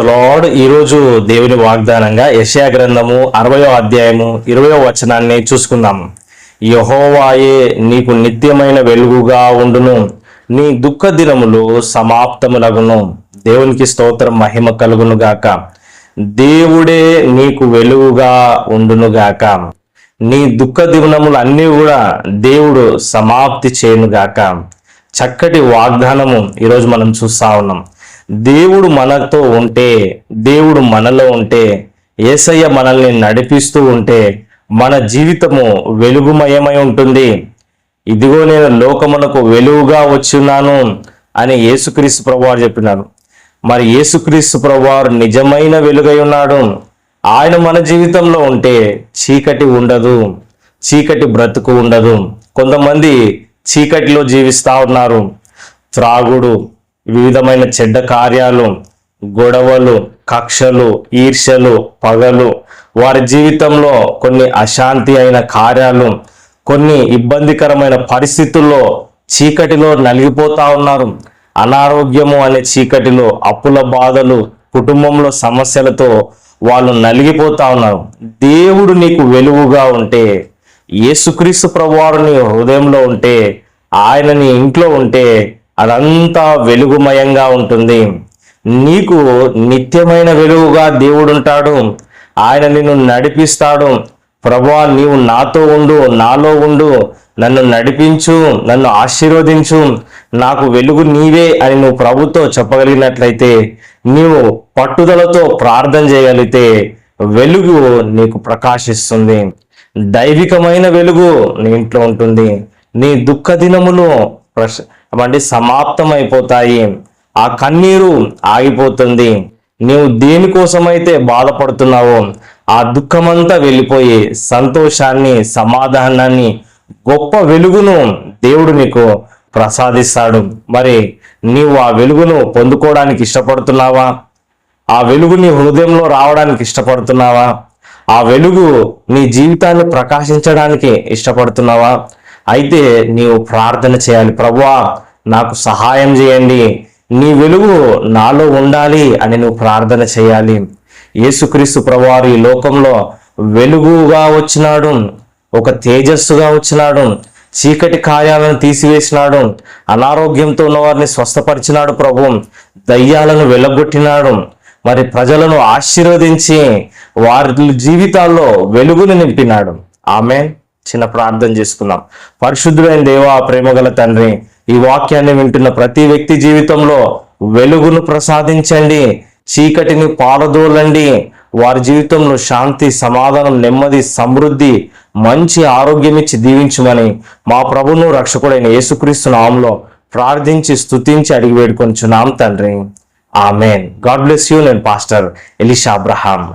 Lord ఈరోజు దేవుని వాగ్దానంగా యశయా గ్రంథము అరవయో అధ్యాయము ఇరవయో వచనాన్ని చూసుకుందాం. యహోవాయే నీకు నిత్యమైన వెలుగుగా ఉండును. నీ దుఃఖ దినములు సమాప్తములగును. దేవునికి స్తోత్రం మహిమ కలుగును గాక. దేవుడే నీకు వెలుగుగా ఉండును గాక. నీ దుఃఖ దినములు అన్నీ కూడా దేవుడు సమాప్తి చేయను గాక. చక్కటి వాగ్దానము ఈరోజు మనం చూస్తా ఉన్నాం. దేవుడు మనతో ఉంటే దేవుడు మనలో ఉంటే ఏసయ్య మనల్ని నడిపిస్తూ ఉంటే మన జీవితము వెలుగుమయమై ఉంటుంది. ఇదిగో నేను లోకమునకు వెలుగుగా వచ్చున్నాను అని యేసుక్రీస్తు ప్రభువారు చెప్పినారు. మరి యేసుక్రీస్తు ప్రభువారు నిజమైన వెలుగై ఉన్నాడు. ఆయన మన జీవితంలో ఉంటే చీకటి ఉండదు చీకటి బ్రతుకు ఉండదు. కొంతమంది చీకటిలో జీవిస్తూ ఉన్నారు. త్రాగుడు వివిధమైన చెడ్డ కార్యాలు గొడవలు కక్షలు ఈర్షలు పగలు వారి జీవితంలో కొన్ని అశాంతి అయిన కార్యాలు కొన్ని ఇబ్బందికరమైన పరిస్థితుల్లో చీకటిలో నలిగిపోతా ఉన్నారు. అనారోగ్యము అనే చీకటిలో అప్పుల బాధలు కుటుంబంలో సమస్యలతో వాళ్ళు నలిగిపోతా ఉన్నారు. దేవుడు నీకు వెలుగుగా ఉంటే యేసుక్రీస్తు ప్రభువారు నీ హృదయంలో ఉంటే ఆయన నీ ఇంట్లో ఉంటే అదంతా వెలుగుమయంగా ఉంటుంది. నీకు నిత్యమైన వెలుగుగా దేవుడు ఉంటాడు ఆయన నిన్ను నడిపిస్తాడు. ప్రభా నీవు నాతో ఉండు నాలో ఉండు. నన్ను నడిపించు నన్ను ఆశీర్వదించు. నాకు వెలుగు నీవే అని నువ్వు ప్రభుతో చెప్పగలిగినట్లయితే నీవు పట్టుదలతో ప్రార్థన చేయగలిగితే వెలుగు నీకు ప్రకాశిస్తుంది. దైవికమైన వెలుగు నీ ఇంట్లో ఉంటుంది. నీ దుఃఖ దినములు ప్రశ అంటే సమాప్తమైపోతాయి. ఆ కన్నీరు ఆగిపోతుంది. నీవు దేనికోసమైతే బాధపడుతున్నావో ఆ దుఃఖమంతా వెళ్ళిపోయి సంతోషాన్ని సమాధానాన్ని గొప్ప వెలుగును దేవుడు నీకు ప్రసాదిస్తాడు. మరి నీవు ఆ వెలుగును పొందుకోవడానికి ఇష్టపడుతున్నావా? ఆ వెలుగు నీ హృదయంలో రావడానికి ఇష్టపడుతున్నావా? ఆ వెలుగు నీ జీవితాన్ని ప్రకాశించడానికి ఇష్టపడుతున్నావా? అయితే నీవు ప్రార్థన చేయాలి. ప్రభువా నాకు సహాయం చేయండి. నీ వెలుగు నాలో ఉండాలి అని నువ్వు ప్రార్థన చేయాలి. యేసుక్రీస్తు ప్రభువారు ఈ లోకంలో వెలుగుగా వచ్చినాడు ఒక తేజస్సుగా వచ్చినాడు చీకటి కార్యాలను తీసివేసినాడు అనారోగ్యంతో ఉన్న వారిని స్వస్థపరిచినాడు ప్రభు దయ్యాలను వెలగొట్టినాడు మరి ప్రజలను ఆశీర్వదించి వారి జీవితాల్లో వెలుగును నింపినాడు. ఆమె చిన్న ప్రార్థన చేసుకుందాం. పరిశుద్ధుడైన దేవా ప్రేమగల తండ్రి ఈ వాక్యాన్ని వింటున్న ప్రతి వ్యక్తి జీవితంలో వెలుగును ప్రసాదించండి చీకటిని పారదోలండి. వారి జీవితంలో శాంతి సమాధానం నెమ్మది సమృద్ధి మంచి ఆరోగ్యం ఇచ్చి దీవించమని మా ప్రభును రక్షకుడైన యేసుక్రీస్తు నామంలో ప్రార్థించి స్తుతించి అడిగి వేడుకొంచున్నాం తండ్రి. ఆమెన్. God bless you. నేను పాస్టర్ ఎలిషా అబ్రహాం.